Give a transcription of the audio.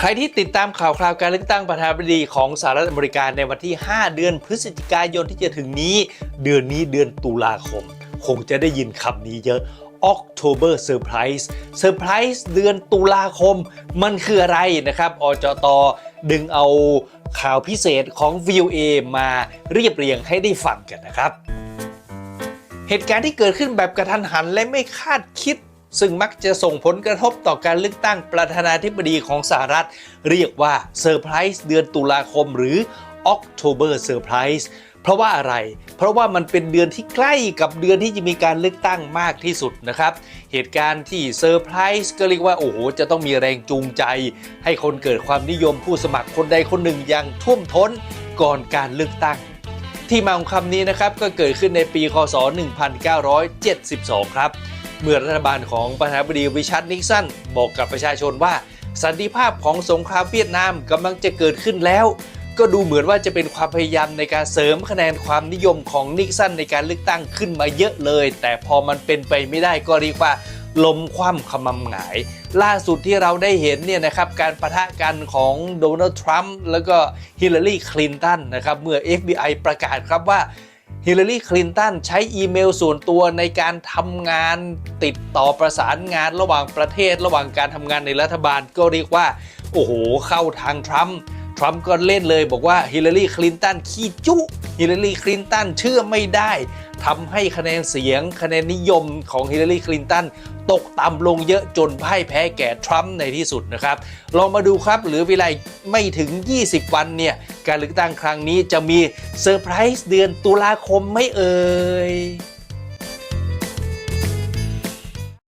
ใครที่ติดตามข่าวคราวการเลือกตั้งประธานาธิบดีของสหรัฐอเมริกาในวันที่ 5 เดือนพฤศจิกายนที่จะถึงนี้ เดือนนี้เดือนตุลาคม คงจะได้ยินคำนี้เยอะ October Surprise Surprise เดือนตุลาคม มันคืออะไรนะครับ อจตดึงเอาข่าวพิเศษของ VOA มาเรียบเรียงให้ได้ฟังกันนะครับ เหตุการณ์ที่เกิดขึ้นแบบกระทันหันและไม่คาดคิด ซึ่งมักจะส่งผลกระทบต่อการเลือกตั้งประธานาธิบดีของสหรัฐ เรียกว่าเซอร์ไพรส์เดือนตุลาคมหรือ October Surprise เพราะว่าอะไร เพราะว่ามันเป็นเดือนที่ใกล้กับเดือนที่จะมีการเลือกตั้งมากที่สุดนะครับ เหตุการณ์ที่เซอร์ไพรส์ก็เรียกว่า โอ้โห จะต้องมีแรงจูงใจ ให้คนเกิดความนิยมผู้สมัครคนใดคนหนึ่งอย่างท่วมท้นก่อนการเลือกตั้ง ที่มาของคำนี้นะครับ ก็เกิดขึ้นในปี คศ 1972 ครับ เมื่อรัฐบาลของประธานาธิบดีริชาร์ดนิกสันบอกกับประชาชนว่า สันติภาพของสงครามเวียดนามกำลังจะเกิดขึ้นแล้ว ก็ดูเหมือนว่าจะเป็นความพยายามในการเสริมคะแนนความนิยมของนิกสันในการเลือกตั้งขึ้นมาเยอะเลย แต่พอมันเป็นไปไม่ได้ก็เรียกว่าลมคว่ำขมำหงาย ล่าสุดที่เราได้เห็นเนี่ยนะครับการประทะกันของโดนัลด์ทรัมป์แล้วก็ฮิลลารีคลินตันนะครับเมื่อ FBI ประกาศครับว่า ฮิลลารีคลินตันใช้อีเมลส่วนตัวในการทำงานติดต่อประสานงานระหว่างประเทศ ระหว่างการทำงานในรัฐบาลก็เรียกว่า โอ้โห เข้าทางทรัมป์ ทรัมป์ก็เล่นเลยบอกว่าฮิลลารีคลินตันขี้จุฮิลลารีคลินตันเชื่อไม่ได้ทำให้คะแนนเสียงคะแนนนิยมของฮิลลารีคลินตันตกต่ำลงเยอะจนพ่ายแพ้แก่ทรัมป์ในที่สุดนะครับ ลองมาดูครับเหลือเวลาไม่ถึง 20 วันเนี่ย การเลือกตั้งครั้งนี้จะมีเซอร์ไพรส์เดือนตุลาคมไม่เอ่ย